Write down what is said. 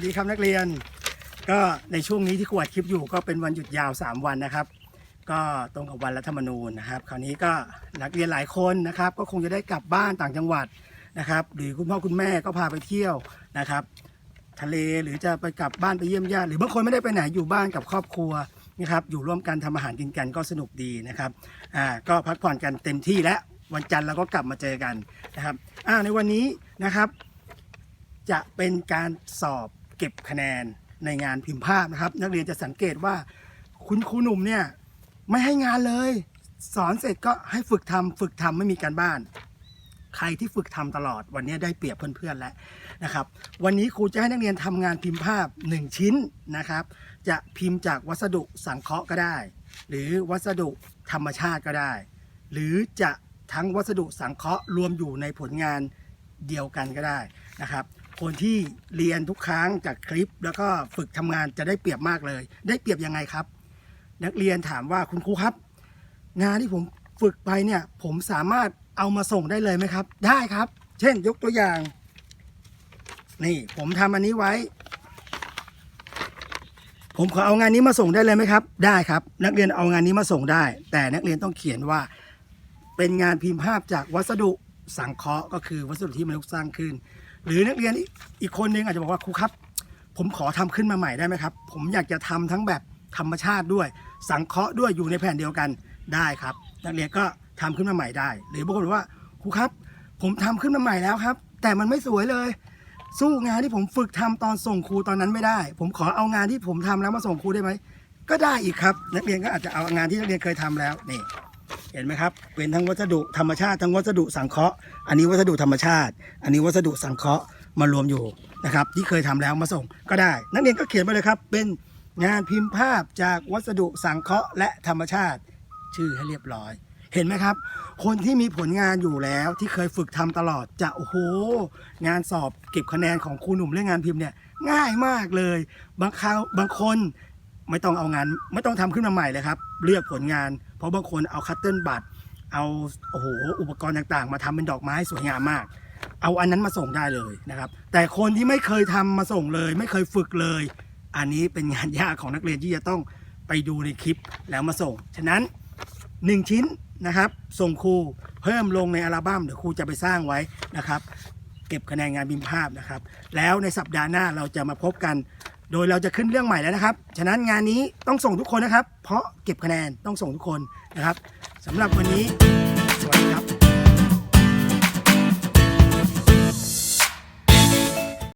สดีครับนักเรียน ก็ในช่วงนี้ที่ครูอัดคลิปอยู่ก็เป็นวันหยุดยาว 3 วันนะครับ ก็ตรงกับวันรัฐธรรมนูญนะครับ คราวนี้ก็นักเรียนหลายคนนะครับ ก็คงจะได้กลับบ้านต่างจังหวัดนะครับ หรือคุณพ่อคุณแม่ก็พาไปเที่ยวนะครับ ทะเลหรือจะไปกลับบ้านไปเยี่ยมญาติหรือบางคนไม่ได้ไปไหนอยู่บ้านกับครอบครัวนะครับอยู่ร่วมกันทำอาหารกินกันก็สนุกดีนะครับอ่าก็พักผ่อนกันเต็มที่แล้ววันจันทร์เราก็กลับมาเจอกันนะครับอ่าในวันนี้นะครับจะเป็นการสอบ เก็บคะแนนในงานพิมพ์ภาพนะครับ นักเรียนจะสังเกตว่าคุณครูหนุ่มเนี่ยไม่ให้งานเลย สอนเสร็จก็ให้ฝึกทำฝึกทำไม่มีการบ้าน ใครที่ฝึกทำตลอดวันนี้ได้เปรียบเพื่อนๆแล้วนะครับ วันนี้ครูจะให้นักเรียนทำงานพิมพ์ภาพ 1 ชิ้นนะครับ จะพิมพ์จากวัสดุสังเคราะห์ก็ได้ หรือวัสดุธรรมชาติก็ได้ หรือจะทั้งวัสดุสังเคราะห์รวมอยู่ในผลงานเดียวกันก็ได้นะครับ คนที่เรียนทุกครั้งจากคลิป แล้วก็ฝึกทำงานจะได้เปรียบมากเลย ได้เปรียบยังไงครับ นักเรียนถามว่าคุณครูครับ งานที่ผมฝึกไปเนี่ย ผมสามารถเอามาส่งได้เลยไหมครับ ได้ครับ เช่นยกตัวอย่าง นี่ผมทำอันนี้ไว้ ผมขอเอางานนี้มาส่งได้เลยไหมครับ ได้ครับ นักเรียนเอางานนี้มาส่งได้ แต่นักเรียนต้องเขียนว่า เป็นงานพิมพ์ภาพจากวัสดุสังเคราะห์ก็คือวัสดุที่มนุษย์สร้างขึ้น หรือนักเรียนอีกคนนึงอาจจะบอกว่าครูครับ ผมขอทำขึ้นมาใหม่ได้ไหมครับ ผมอยากจะทำทั้งแบบธรรมชาติด้วย สังเคราะห์ด้วยอยู่ในแผ่นเดียวกันได้ครับ นักเรียนก็ทำขึ้นมาใหม่ได้ หรือบางคนบอกว่าครูครับ ผมทำขึ้นมาใหม่แล้วครับ แต่มันไม่สวยเลย สู้งานที่ผมฝึกทำตอนส่งครูตอนนั้นไม่ได้ ผมขอเอางานที่ผมทำแล้วมาส่งครูได้ไหมก็ได้อีกครับ นักเรียนก็อาจจะเอางานที่นักเรียนเคยทำแล้วนี่ เห็นไหมครับ เป็นทั้งวัสดุธรรมชาติทั้งวัสดุสังเคราะห์ อันนี้วัสดุธรรมชาติ อันนี้วัสดุสังเคราะห์มารวมอยู่นะครับ ที่เคยทำแล้วมาส่งก็ได้ นักเรียนก็เขียนไปเลยครับ เป็นงานพิมพ์ภาพจากวัสดุสังเคราะห์และธรรมชาติ ชื่อให้เรียบร้อย เห็นไหมครับ คนที่มีผลงานอยู่แล้วที่เคยฝึกทำตลอดจะโอ้โหงานสอบเก็บคะแนนของครูหนุ่มเรื่องงานพิมพ์เนี่ยง่ายมากเลย บางคราวบางคน ไม่ต้องเอางาน ไม่ต้องทำขึ้นมาใหม่เลยครับ เลือกผลงาน เพราะบางคนเอาคัตเติลบัตเอาโอ้โหอุปกรณ์ต่างๆ มาทำเป็นดอกไม้สวยงามมาก เอาอันนั้นมาส่งได้เลยนะครับ แต่คนที่ไม่เคยทำมาส่งเลย ไม่เคยฝึกเลย อันนี้เป็นงานยากของนักเรียนที่จะต้องไปดูในคลิปแล้วมาส่ง ฉะนั้น 1 ชิ้นนะครับ ส่งครูเพิ่มลงในอัลบั้มเดี๋ยวครูจะไปสร้างไว้นะครับ เก็บคะแนนงานพิมภาพนะครับ แล้วในสัปดาห์หน้าเราจะมาพบกัน โดยเราจะขึ้นเรื่องใหม่แล้วนะครับ ฉะนั้นงานนี้ต้องส่งทุกคนนะครับ เพราะเก็บคะแนนต้องส่งทุกคนนะครับสำหรับวันนี้